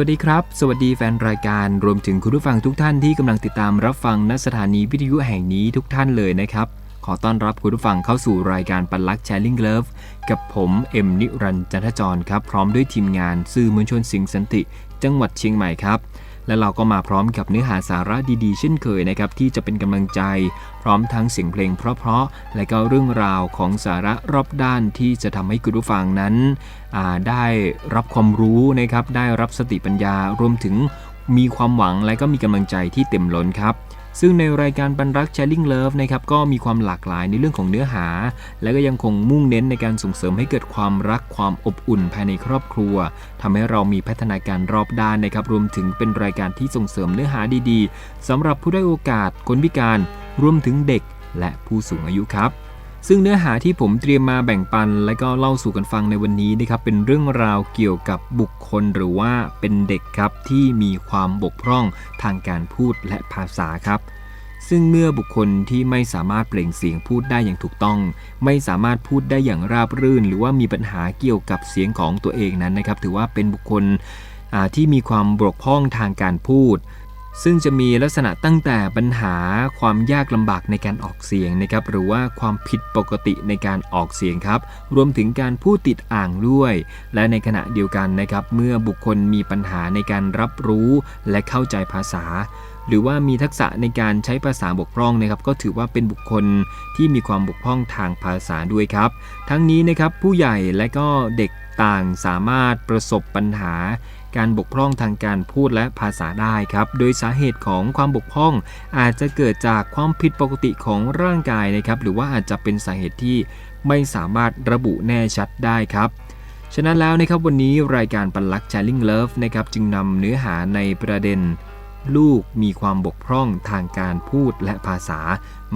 วัสดีครับ สวัสดีแฟนรายการรวมถึงคุณผู้ฟังทุกท่านที่กำลังติดตามรับฟังณสถานีวิทยุแห่งนี้ทุกท่านเลยนะครับ ขอต้อนรับคุณผู้ฟังเข้าสู่รายการปันลักแชร์ลิงเลิฟกับผมเอ็มนิรันจันทจรครับ พร้อมด้วยทีมงานสื่อมวลชนสิงห์สันติ จังหวัดเชียงใหม่ครับ และเราก็มาพร้อมกับเนื้อหาสาระดีๆ เช่นเคยนะครับที่จะเป็นกำลังใจ พร้อมทั้งเสียงเพลงเพราะๆและก็เรื่องราวของสาระรอบด้านที่จะทำให้คุณผู้ฟังนั้น ได้รับความรู้นะครับได้รับสติปัญญารวมถึงมีความหวังและก็มีกำลังใจที่เต็มล้นครับ ซึ่งในรายการบรรรัก Sharing Love นะครับก็มีความหลากหลายในเรื่องของเนื้อหา และก็ยังคงมุ่งเน้นในการส่งเสริมให้เกิดความรักความอบอุ่นภายในครอบครัวทำให้เรามีพัฒนาการรอบด้านนะครับรวมถึงเป็นรายการที่ส่งเสริมเนื้อหาดีๆสำหรับผู้ได้โอกาสคนพิการรวมถึงเด็ก และผู้สูงอายุครับ ซึ่งเนื้อหาที่ผมเตรียมมาแบ่งปัน และก็เล่าสู่กันฟังในวันนี้นะครับเป็นเรื่องราวเกี่ยวกับบุคคลหรือว่าเป็นเด็กครับที่มีความบกพร่องทางการพูดและภาษาครับ ซึ่งเมื่อบุคคลที่ไม่สามารถเปล่งเสียงพูดได้อย่างถูกต้อง ไม่สามารถพูดได้อย่างราบรื่น หรือว่ามีปัญหาเกี่ยวกับเสียงของตัวเองนั้นนะครับ ถือว่าเป็นบุคคลที่มีความบกพร่องทางการพูด ซึ่งจะมีลักษณะตั้งแต่ปัญหาความยากลำบากในการออกเสียงนะครับ หรือว่าความผิดปกติในการออกเสียงครับ รวมถึงการพูดติดอ่างด้วย และในขณะเดียวกันนะครับ เมื่อบุคคลมีปัญหาในการรับรู้และเข้าใจภาษา หรือว่ามีทักษะในการใช้ภาษาบกพร่องนะครับ ก็ถือว่าเป็นบุคคลที่มีความบกพร่องทางภาษาด้วยครับ ทั้งนี้นะครับผู้ใหญ่และก็เด็กต่างสามารถประสบปัญหา การบกพร่องทางการพูดและภาษาได้ครับ โดยสาเหตุของความบกพร่อง อาจจะเกิดจากความผิดปกติของร่างกายนะครับหรือว่าอาจจะเป็นสาเหตุที่ไม่สามารถระบุแน่ชัดได้ครับฉะนั้นแล้วนะครับวันนี้รายการปันลัก Challing Love นะครับจึงนำเนื้อหาในประเด็น ลูกมีความบกพร่องทางการพูดและภาษา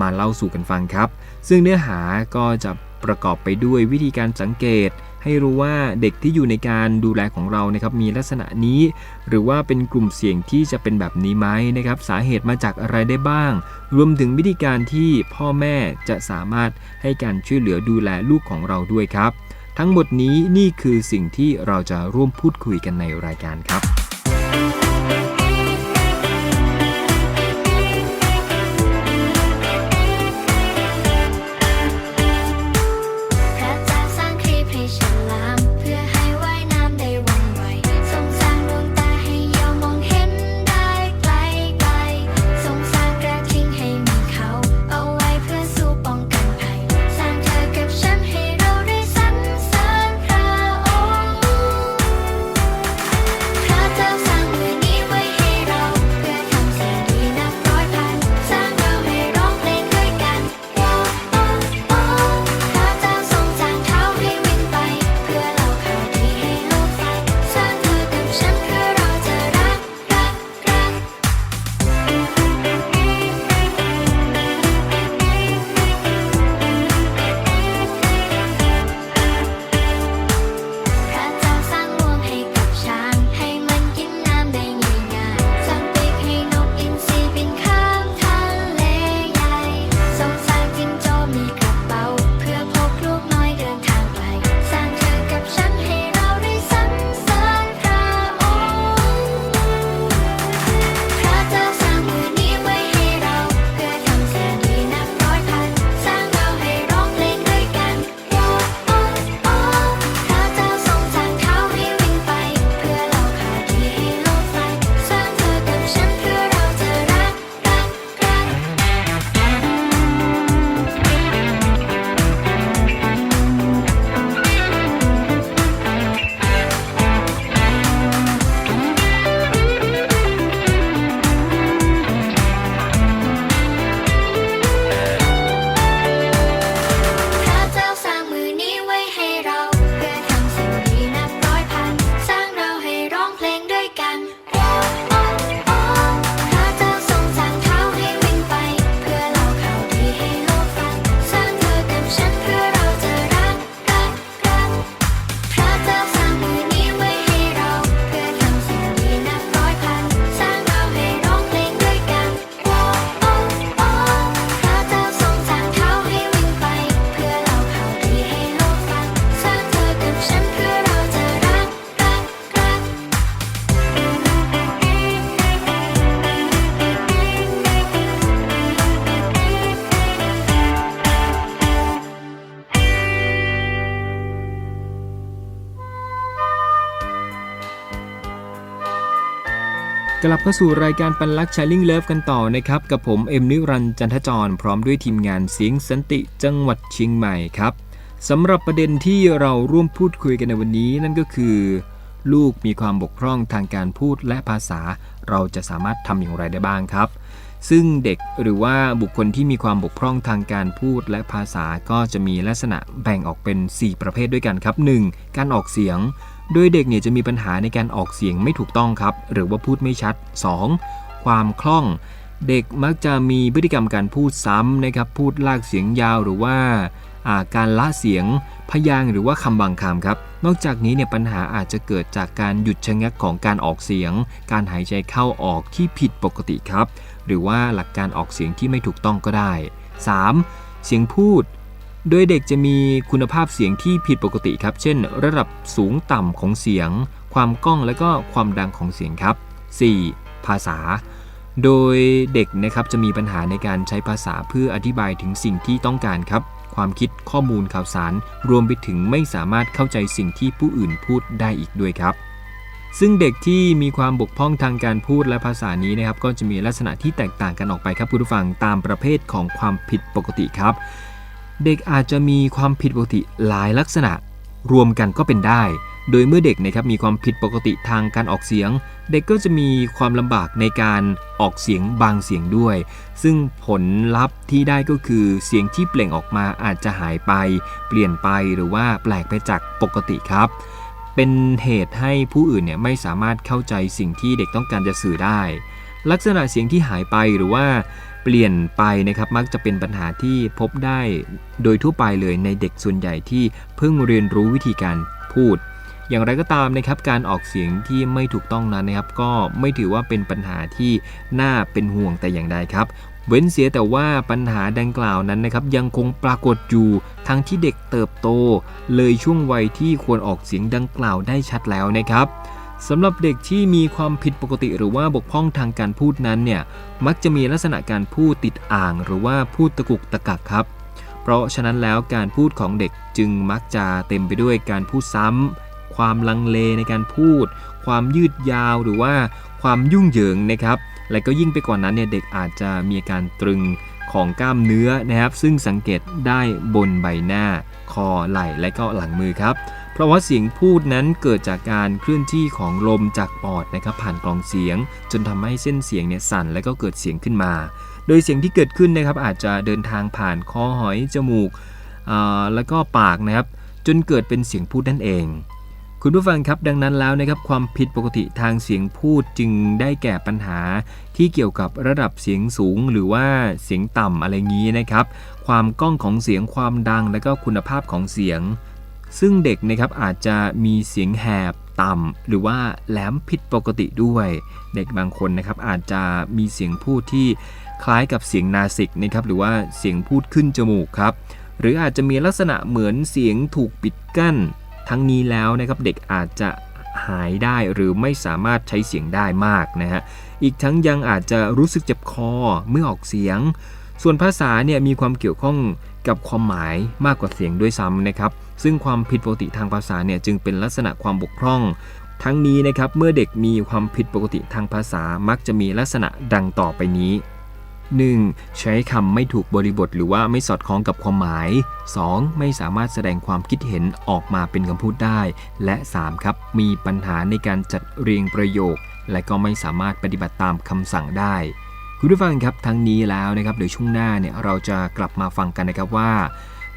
มาเล่าสู่กันฟังครับ ซึ่งเนื้อหาก็จะประกอบไปด้วยวิธีการสังเกต ให้รู้ว่าเด็กที่อยู่ในการดูแลของเรานะครับมีลักษณะนี้ หรือว่าเป็นกลุ่มเสี่ยงที่จะเป็นแบบนี้ไหมนะครับ สาเหตุมาจากอะไรได้บ้าง รวมถึงวิธีการที่พ่อแม่จะสามารถให้การช่วยเหลือดูแลลูกของเราด้วยครับ ทั้งหมดนี้นี่คือสิ่งที่เราจะร่วมพูดคุยกันในรายการครับ กลับเข้าสู่รายการปันลักช h ลิงเลิฟกันต่อนะครับ กับผมเอ็มนิรันจันทจร พร้อมด้วยทีมงานเสียงสันติจังหวัดเชียงใหม่ครับสำหรับประเด็นที่เราร่วมพูดคุยกันในวันนี้นั่นก็คือ ลูกมีความบกพร่องทางการพูดและภาษา เราจะสามารถทำอย่างไรได้บ้างครับ ซึ่งเด็กหรือว่าบุคคลที่มีความบกพร่องทางการพูดและภาษาก็จะมีลักษณะแบ่งออกเป็น 4 ประเภทด้วยกันครับ 1. การออกเสียง โดยเด็กเนี่ยจะมีปัญหาในการออกเสียงไม่ถูกต้องครับ หรือว่าพูดไม่ชัด 2. ความคล่อง เด็กมักจะมีพฤติกรรมการพูดซ้ำนะครับ พูดลากเสียงยาวหรือว่าอาการละเสียงพยางหรือว่าคำบางคำครับ นอกจากนี้เนี่ยปัญหาอาจจะเกิดจากการหยุดชะงักของการออกเสียง การหายใจเข้าออกที่ผิดปกติครับ หรือว่าหลักการออกเสียงที่ไม่ถูกต้องก็ได้ 3. เสียงพูด โดยเด็กจะมีคุณภาพเสียงที่ผิดปกติครับ เช่น ระดับสูงต่ำของเสียง ความก้องและก็ความดังของเสียงครับ 4. ภาษา โดยเด็กนะครับจะมีปัญหาในการใช้ภาษาเพื่ออธิบายถึงสิ่งที่ต้องการครับ ความคิดข้อมูลข่าวสาร รวมไปถึงไม่สามารถเข้าใจสิ่งที่ผู้อื่นพูดได้อีกด้วยครับซึ่งเด็กที่มีความบกพร่องทางการพูดและภาษานี้นะครับ ก็จะมีลักษณะที่แตกต่างกันออกไปครับคุณผู้ฟังตามประเภทของความผิดปกติครับ เด็กอาจจะมีความผิดปกติหลายลักษณะ รวมกันก็เป็นได้ โดยเมื่อเด็กนะครับมีความผิดปกติทางการออกเสียง เด็กก็จะมีความลำบากในการออกเสียงบางเสียงด้วย ซึ่งผลลัพธ์ที่ได้ก็คือเสียงที่เปล่งออกมาอาจจะหายไป เปลี่ยนไปหรือว่าแปลกไปจากปกติครับเป็นเหตุให้ผู้อื่นเนี่ยไม่สามารถเข้าใจสิ่งที่เด็กต้องการจะสื่อได้ ลักษณะเสียงที่หายไปหรือว่า เปลี่ยนไปนะครับมักจะเป็นปัญหาที่พบได้โดยทั่วไปเลยในเด็กส่วนใหญ่ที่เพิ่งเรียนรู้วิธีการพูด อย่างไรก็ตามนะครับการออกเสียงที่ไม่ถูกต้องนั้นนะครับ ก็ไม่ถือว่าเป็นปัญหาที่น่าเป็นห่วงแต่อย่างใดครับ เว้นเสียแต่ว่าปัญหาดังกล่าวนั้นนะครับ ยังคงปรากฏอยู่ทั้งที่เด็กเติบโต เลยช่วงวัยที่ควรออกเสียงดังกล่าวได้ชัดแล้วนะครับ สำหรับเด็กที่มีความผิดปกติหรือว่าบกพร่องทางการพูดนั้นเนี่ยมักจะมีลักษณะการพูดติดอ่าง หรือว่าพูดตะกุกตะกักครับ เพราะฉะนั้นแล้วการพูดของเด็กจึงมักจะเต็มไปด้วยการพูดซ้ำความลังเลในการพูด ความยืดยาวหรือว่าความยุ่งเหยิงนะครับ และก็ยิ่งไปกว่านั้นเนี่ยเด็กอาจจะมีอาการตรึงของกล้ามเนื้อนะครับ ซึ่งสังเกตได้บนใบหน้า คอไหล่และก็หลังมือครับ ราะว่าเสียงพูดนั้นเกิดจากการเคลื่อนที่ของลมจากปอดนะครับผ่านกล่องเสียง จนทำให้เส้นเสียงเนี่ยสั่นและก็เกิดเสียงขึ้นมา โดยเสียงที่เกิดขึ้นนะครับอาจจะเดินทางผ่านคอหอยจมูกอ่าแล้วก็ปากนะครับจนเกิดเป็นเสียงพูดนั่นเอง คุณผู้ฟังครับดังนั้นแล้วนะครับความผิดปกติทางเสียงพูดจึงได้แก่ปัญหา ที่เกี่ยวกับระดับเสียงสูงหรือว่าเสียงต่ำอะไรงี้นะครับ ความก้องของเสียงความดังและก็คุณภาพของเสียง ซึ่งเด็กนะครับอาจจะมีเสียงแหบต่ำหรือว่าแหลมผิดปกติด้วย เด็กบางคนนะครับอาจจะมีเสียงพูดที่คล้ายกับเสียงนาสิกนะครับหรือว่าเสียงพูดขึ้นจมูกครับหรืออาจจะมีลักษณะเหมือนเสียงถูกปิดกั้น ทั้งนี้แล้วนะครับเด็กอาจจะหายได้หรือไม่สามารถใช้เสียงได้มากนะฮะอีกทั้งยังอาจจะรู้สึกเจ็บคอเมื่อออกเสียง ส่วนภาษาเนี่ยมีความเกี่ยวข้อง กับความหมายมากกว่าเสียงด้วยซ้ำนะครับซึ่งความผิดปกติทางภาษาเนี่ยจึงเป็นลักษณะความบกพร่อง ทั้งนี้นะครับเมื่อเด็กมีความผิดปกติทางภาษามักจะมีลักษณะดังต่อไปนี้ 1. ใช้คำไม่ถูกบริบทหรือว่าไม่สอดคล้องกับความหมาย 2. ไม่สามารถแสดงความคิดเห็นออกมาเป็นคำพูดได้ และ 3. ครับ มีปัญหาในการจัดเรียงประโยค และก็ไม่สามารถปฏิบัติตามคำสั่งได้ คุณผู้ฟังครับทั้งนี้แล้วนะครับเดี๋ยวช่วงหน้าเนี่ยเราจะกลับมาฟังกันนะครับว่า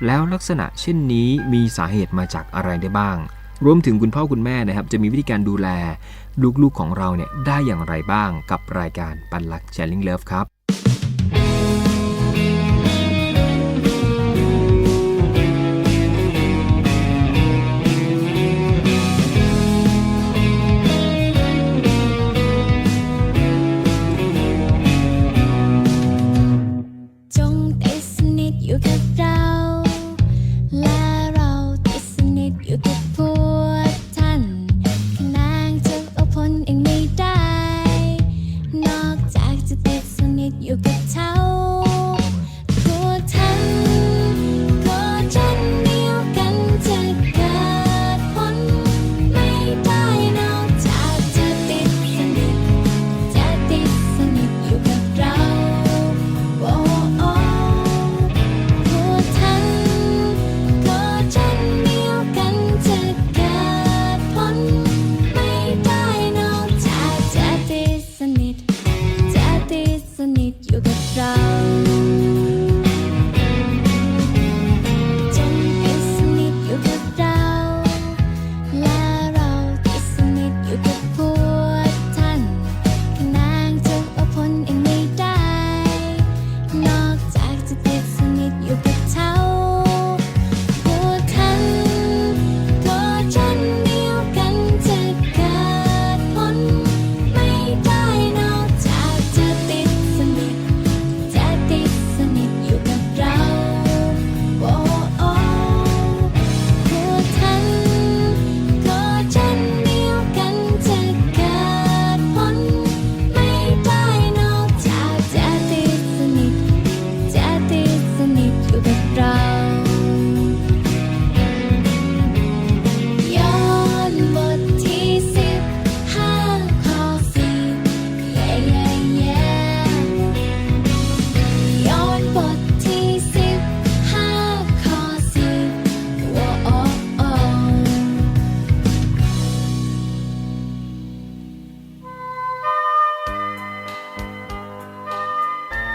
แล้วลักษณะเช่นนี้มีสาเหตุมาจากอะไรได้บ้าง รวมถึงคุณพ่อคุณแม่นะครับ จะมีวิธีการดูแล ลูกๆของเราเนี่ยได้อย่างไรบ้างกับรายการปันลักแชร์ลิงเลิฟครับ You get tell.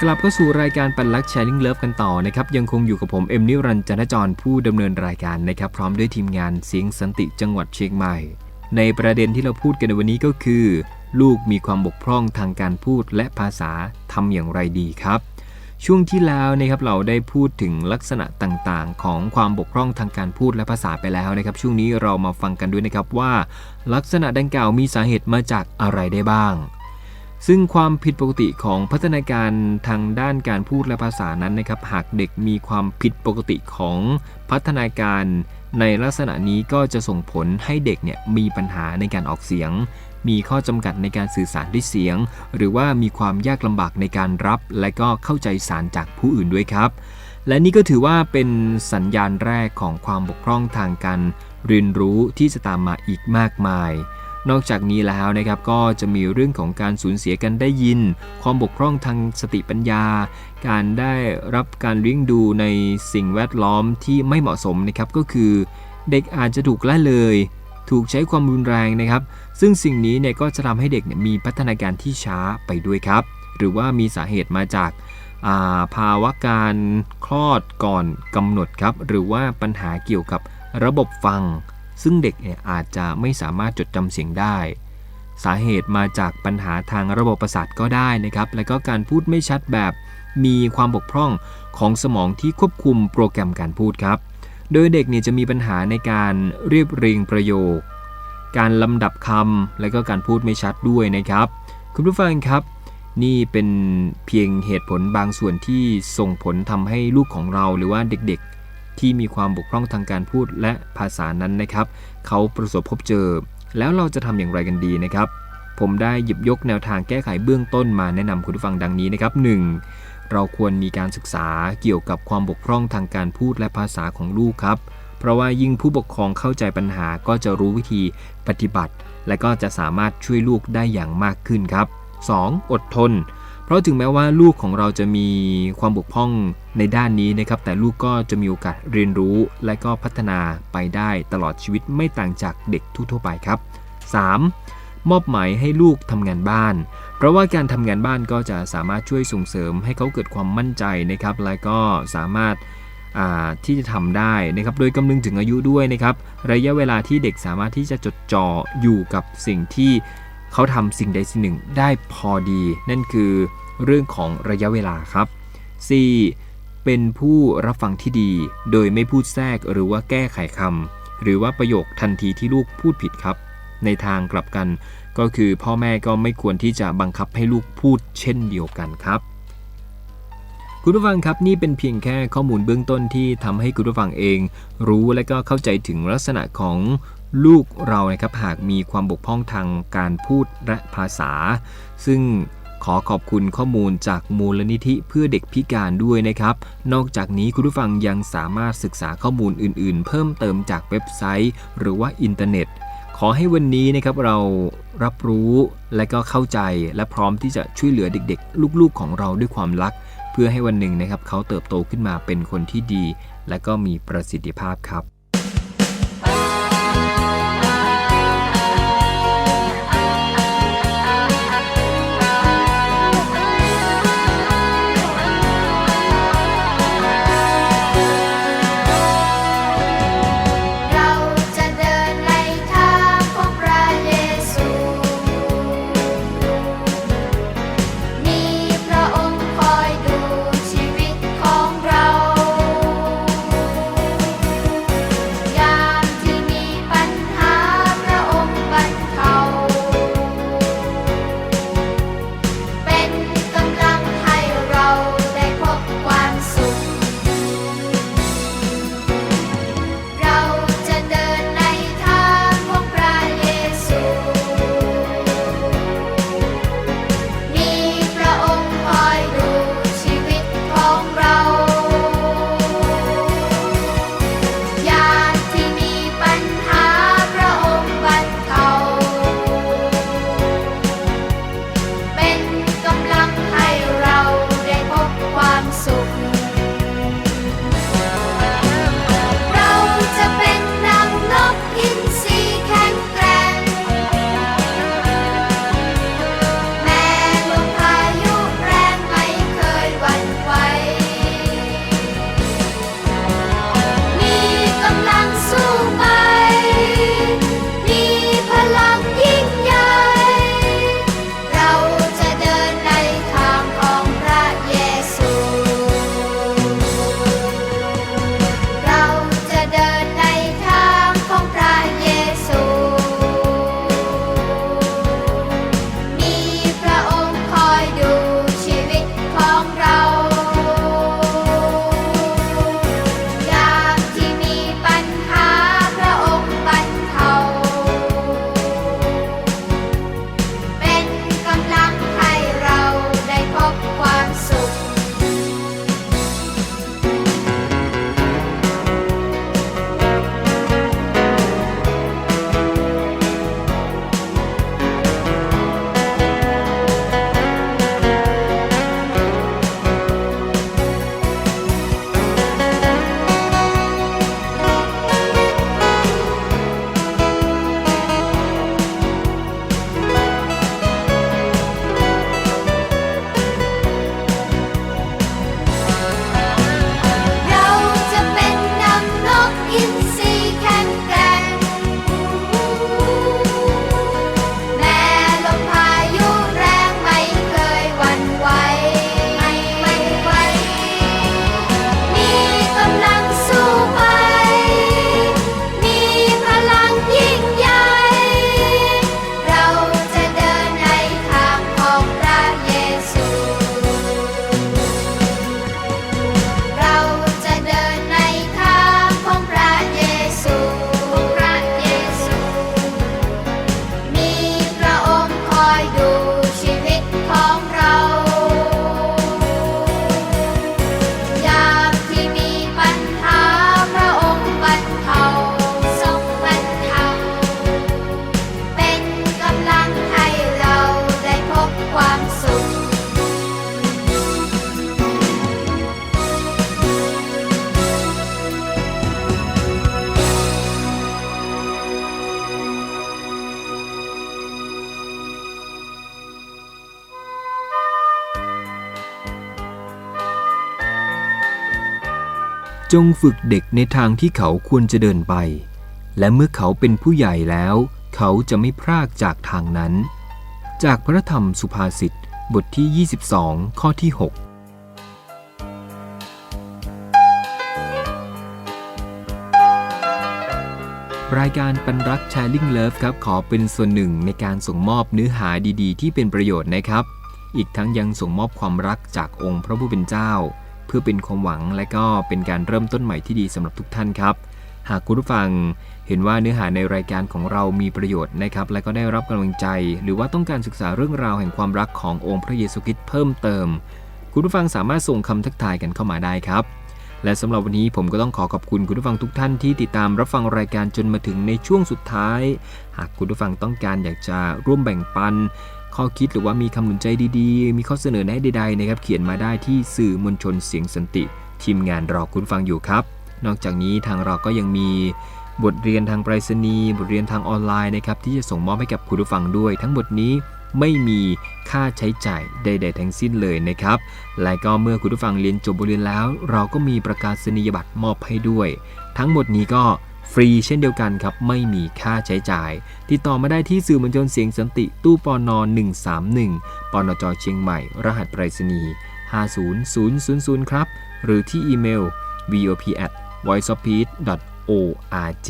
กลับเข้าสู่รายการปันลักแชร์ลิงเลิฟกันต่อนะครับ ยังคงอยู่กับผม เอ็มนิรันจันทจรผู้ดำเนินรายการนะครับ พร้อมด้วยทีมงานเสียงสันติจังหวัดเชียงใหม่ ในประเด็นที่เราพูดกันในวันนี้ก็คือ ลูกมีความบกพร่องทางการพูดและภาษาทำอย่างไรดีครับ ช่วงที่แล้วนะครับเราได้พูดถึงลักษณะต่างๆ ของความบกพร่องทางการพูดและภาษาไปแล้วนะครับ ช่วงนี้เรามาฟังกันด้วยนะครับว่า ลักษณะดังกล่าวมีสาเหตุมาจากอะไรได้บ้าง ซึ่งความผิดปกติของพัฒนาการทางด้านการพูดและภาษานั้นนะครับ หากเด็กมีความผิดปกติของพัฒนาการในลักษณะนี้ก็จะส่งผลให้เด็กเนี่ยมีปัญหาในการออกเสียง มีข้อจำกัดในการสื่อสารด้วยเสียง หรือว่ามีความยากลำบากในการรับ และก็เข้าใจสารจากผู้อื่นด้วยครับ และนี่ก็ถือว่าเป็นสัญญาณแรกของความบกพร่องทางการเรียนรู้ที่จะตามมาอีกมากมาย นอกจากนี้แล้วนะครับก็จะมีเรื่องของการสูญเสียกันได้ยิน ความบกพร่องทางสติปัญญา การได้รับการเลี้ยงดูในสิ่งแวดล้อมที่ไม่เหมาะสมนะครับก็คือ เด็กอาจจะถูกละเลย ถูกใช้ความรุนแรงนะครับ ซึ่งสิ่งนี้เนี่ยก็จะทำให้เด็กเนี่ยมีพัฒนาการที่ช้าไปด้วยครับ หรือว่ามีสาเหตุมาจากาภาวะการคลอดก่อนกำหนดครับ หรือว่าปัญหาเกี่ยวกับระบบฟัง ซึ่งเด็กเนี่ยอาจจะไม่สามารถจดจำเสียงได้ สาเหตุมาจากปัญหาทางระบบประสาทก็ได้นะครับ และก็การพูดไม่ชัดแบบมีความบกพร่องของสมองที่ควบคุมโปรแกรมการพูดครับ โดยเด็กเนี่ยจะมีปัญหาในการเรียบเรียงประโยค การลำดับคำและก็การพูดไม่ชัดด้วยนะครับ คุณผู้ฟังครับ นี่เป็นเพียงเหตุผลบางส่วนที่ส่งผลทำให้ลูกของเราหรือว่าเด็กๆ ที่มีความบกพร่องทางการพูดและภาษานั้นนะครับ เขาประสบพบเจอ แล้วเราจะทำอย่างไรกันดีนะครับ ผมได้หยิบยกแนวทางแก้ไขเบื้องต้นมาแนะนำคุณผู้ฟังดังนี้นะครับ 1. เราควรมีการศึกษาเกี่ยวกับความบกพร่องทางการพูดและภาษาของลูกครับเพราะว่ายิ่งผู้ปกครองเข้าใจปัญหาก็จะรู้วิธีปฏิบัติ และก็จะสามารถช่วยลูกได้อย่างมากขึ้นครับ 2. อดทน เพราะถึงแม้ว่าลูกของเราจะมีความบกพร่องในด้านนี้นะครับ แต่ลูกก็จะมีโอกาสเรียนรู้ และก็พัฒนาไปได้ตลอดชีวิตไม่ต่างจากเด็กทั่วๆไปครับ 3. มอบหมายให้ลูกทำงานบ้าน เพราะว่าการทำงานบ้านก็จะสามารถช่วยส่งเสริมให้เขาเกิดความมั่นใจนะครับ และก็สามารถที่จะทำได้นะครับ โดยกำนึงถึงอายุด้วยนะครับ ระยะเวลาที่เด็กสามารถที่จะจดจ่ออยู่กับสิ่งที่ เขาทำสิ่งใดสิ่งหนึ่งได้พอดี นั่นคือเรื่องของระยะเวลาครับ 4. เป็นผู้รับฟังที่ดี โดยไม่พูดแทรกหรือว่าแก้ไขคำหรือว่าประโยคทันทีที่ลูกพูดผิดครับ ในทางกลับกันก็คือพ่อแม่ก็ไม่ควรที่จะบังคับให้ลูกพูดเช่นเดียวกันครับคุณผู้ฟังครับนี่เป็นเพียงแค่ข้อมูลเบื้องต้นที่ทำให้คุณผู้ฟังเอง รู้และก็เข้าใจถึงลักษณะของ ลูกเรานะครับหากมีความบกพร่องทางการพูดและภาษา ซึ่งขอขอบคุณข้อมูลจากมูลนิธิเพื่อเด็กพิการด้วยนะครับ นอกจากนี้คุณผู้ฟังยังสามารถศึกษาข้อมูลอื่น ๆ เพิ่มเติมจากเว็บไซต์ หรือว่าอินเทอร์เน็ต ขอให้วันนี้นะครับเรารับรู้และก็เข้าใจและพร้อมที่จะช่วยเหลือเด็ก ๆ ลูก ๆ ของเราด้วยความรัก เพื่อให้วันหนึ่งนะครับเขาเติบโตขึ้นมาเป็นคนที่ดี และก็มีประสิทธิภาพครับ จงฝึกเด็กในทางที่เขาควรจะเดินไป และเมื่อเขาเป็นผู้ใหญ่แล้ว เขาจะไม่พรากจากทางนั้น จากพระธรรมสุภาษิตบทที่ 22 ข้อที่ 6รายการปันรัก Sharing Love ครับ ขอเป็นส่วนหนึ่งในการส่งมอบเนื้อหาดีๆ ที่เป็นประโยชน์นะครับ อีกทั้งยังส่งมอบความรักจากองค์พระผู้เป็นเจ้า เพื่อเป็นความหวังและก็เป็นการเริ่มต้นใหม่ที่ดีสำหรับทุกท่านครับ หากคุณผู้ฟังเห็นว่าเนื้อหาในรายการของเรามีประโยชน์นะครับ และก็ได้รับกำลังใจ หรือว่าต้องการศึกษาเรื่องราวแห่งความรักขององค์พระเยซูคริสต์เพิ่มเติม คุณผู้ฟังสามารถส่งคำทักทายกันเข้ามาได้ครับ และสำหรับวันนี้ผมก็ต้องขอขอบคุณคุณผู้ฟังทุกท่านที่ติดตามรับฟังรายการจนมาถึงในช่วงสุดท้าย หากคุณผู้ฟังต้องการอยากจะร่วมแบ่งปัน ข้อคิดหรือว่ามีคำหนุนใจดีๆ มีข้อเสนอแนะใดๆนะครับเขียนมาได้ที่สื่อมวลชนเสียงสันติ ทีมงานรอคุณฟังอยู่ครับ นอกจากนี้ทางเราก็ยังมีบทเรียนทางไปรษณีย์บทเรียนทางออนไลน์นะครับที่จะส่งมอบให้กับคุณผู้ฟังด้วย ทั้งหมดนี้ไม่มีค่าใช้จ่ายใด ๆ ทั้งสิ้นเลยนะครับ และก็เมื่อคุณผู้ฟังเรียนจบบทเรียนแล้ว เราก็มีประกาศนียบัตรมอบให้ด้วย ทั้งหมดนี้ก็ ฟรีเช่นเดียวกันครับ ไม่มีค่าใช้จ่าย ติดต่อมาได้ที่สื่อมวลชนเสียงสันติตู้ปอนอ131ปอนจเชียงใหม่ รหัสไปรษณีย์50000 ครับ หรือที่อีเมล vop at voiceofpeace org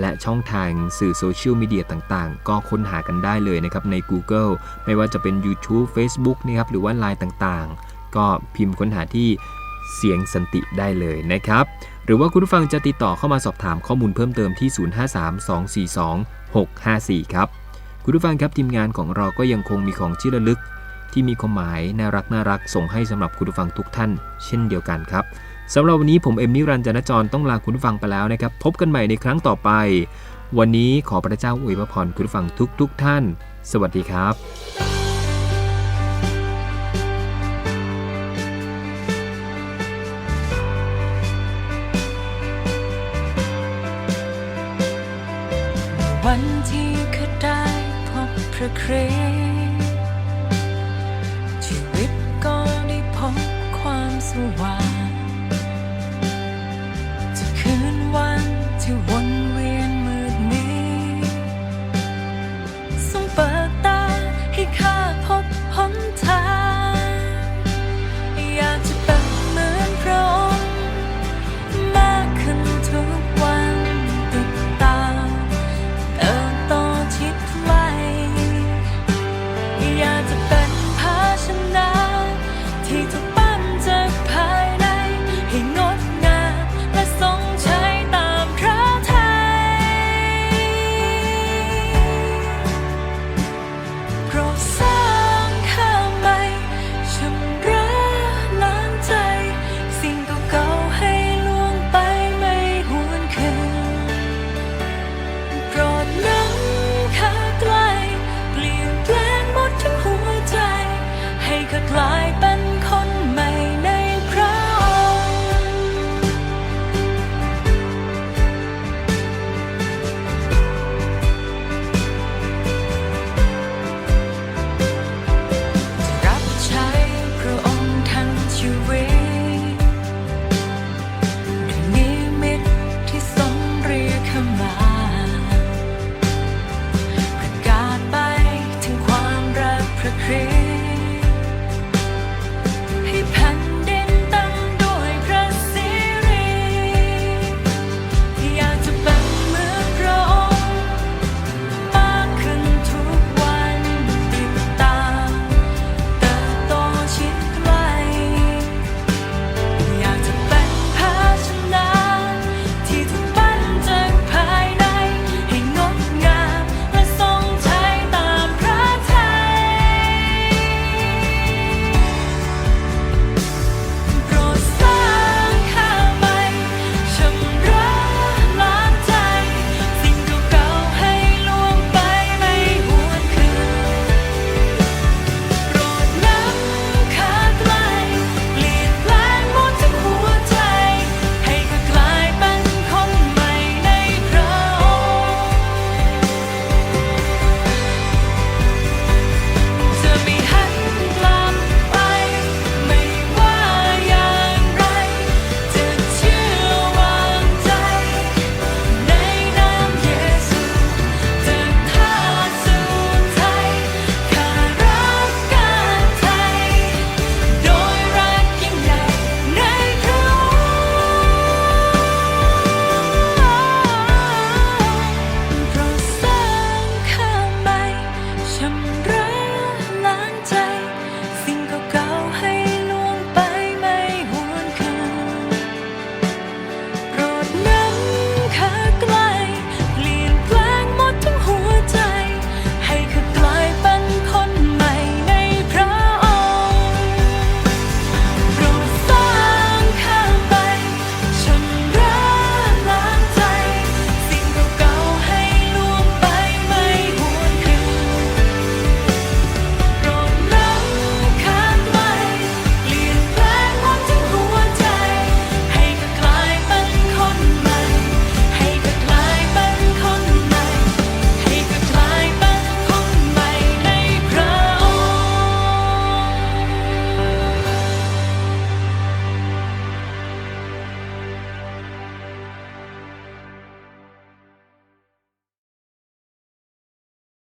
และช่องทางสื่อโซเชียลมีเดียต่างๆ ก็ค้นหากันได้เลยนะครับใน Google ไม่ว่าจะเป็น YouTube Facebook นะครับหรือว่า Line ต่างๆ ก็พิมพ์ค้นหาที่เสียงสันติได้เลยนะครับ หรือว่าคุณผู้ฟังจะติดต่อเข้ามาสอบถามข้อมูลเพิ่มเติมที่ 053242654 ครับ คุณผู้ฟังครับทีมงานของเราก็ยังคงมีของที่ระลึก ที่มีความหมายน่ารักน่ารักส่งให้สำหรับคุณผู้ฟังทุกท่าน เช่นเดียวกันครับสำหรับวันนี้ผมเอ็มนิรันดร์จันทจรต้องลาคุณผู้ฟังไปแล้วนะครับ พบกันใหม่ในครั้งต่อไป วันนี้ขอพระเจ้าอวยพรคุณผู้ฟังทุกๆทท่าน สวัสดีครับ วันที่เคยได้พบพระคริสต์